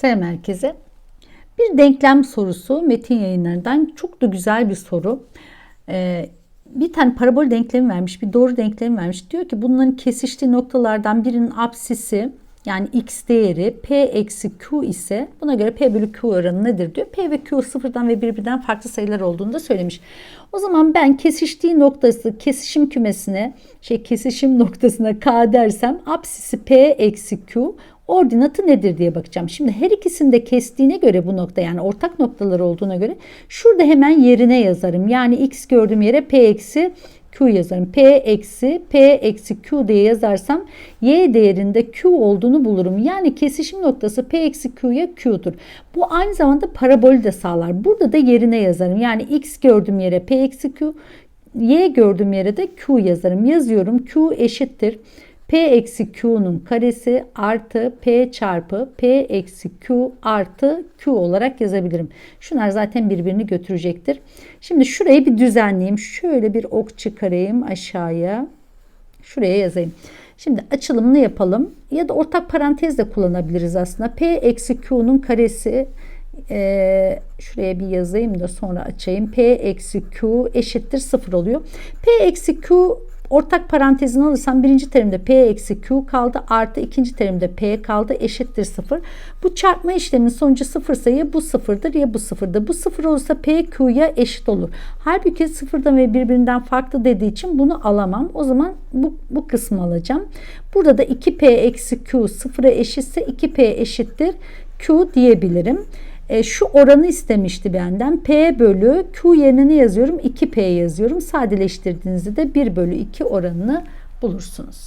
Selam herkese. Bir denklem sorusu metin yayınlarından çok da güzel bir soru. Ee, bir tane parabol denklemi vermiş, bir doğru denklemi vermiş. Diyor ki bunların kesiştiği noktalardan birinin apsisi yani x değeri p eksi q ise buna göre p bölü q oranı nedir diyor. P ve q sıfırdan ve birbirinden farklı sayılar olduğunu da söylemiş. O zaman ben kesiştiği noktası kesişim kümesine şey kesişim noktasına k dersem apsisi p eksi q ordinatı nedir diye bakacağım. Şimdi her ikisini de kestiğine göre bu nokta yani ortak noktalar olduğuna göre şurada hemen yerine yazarım. Yani x gördüğüm yere p eksi q yazarım. p eksi p eksi q diye yazarsam y değerinde q olduğunu bulurum. Yani kesişim noktası p eksi q'ya q'dur. Bu aynı zamanda parabolü de sağlar. Burada da yerine yazarım. Yani x gördüğüm yere p eksi q y gördüğüm yere de q yazarım. Yazıyorum q eşittir. P eksi Q'nun karesi artı P çarpı P eksi Q artı Q olarak yazabilirim. Şunlar zaten birbirini götürecektir. Şimdi şurayı bir düzenleyeyim. Şöyle bir ok çıkarayım aşağıya. Şuraya yazayım. Şimdi açılımını yapalım. Ya da ortak parantez de kullanabiliriz aslında. P eksi Q'nun karesi ee, şuraya bir yazayım da sonra açayım. P eksi Q eşittir 0 oluyor. P eksi Q Ortak parantezini alırsam birinci terimde P eksi Q kaldı. Artı ikinci terimde P kaldı. Eşittir 0. Bu çarpma işleminin sonucu 0 ise ya bu sıfırdır ya bu sıfırdır. Bu sıfır olursa P Q'ya eşit olur. Halbuki sıfırdan ve birbirinden farklı dediği için bunu alamam. O zaman bu, bu kısmı alacağım. Burada da 2P eksi Q sıfıra eşitse 2P eşittir Q diyebilirim. E, şu oranı istemişti benden. P bölü Q yerine ne yazıyorum? 2P yazıyorum. Sadeleştirdiğinizde de 1 bölü 2 oranını bulursunuz.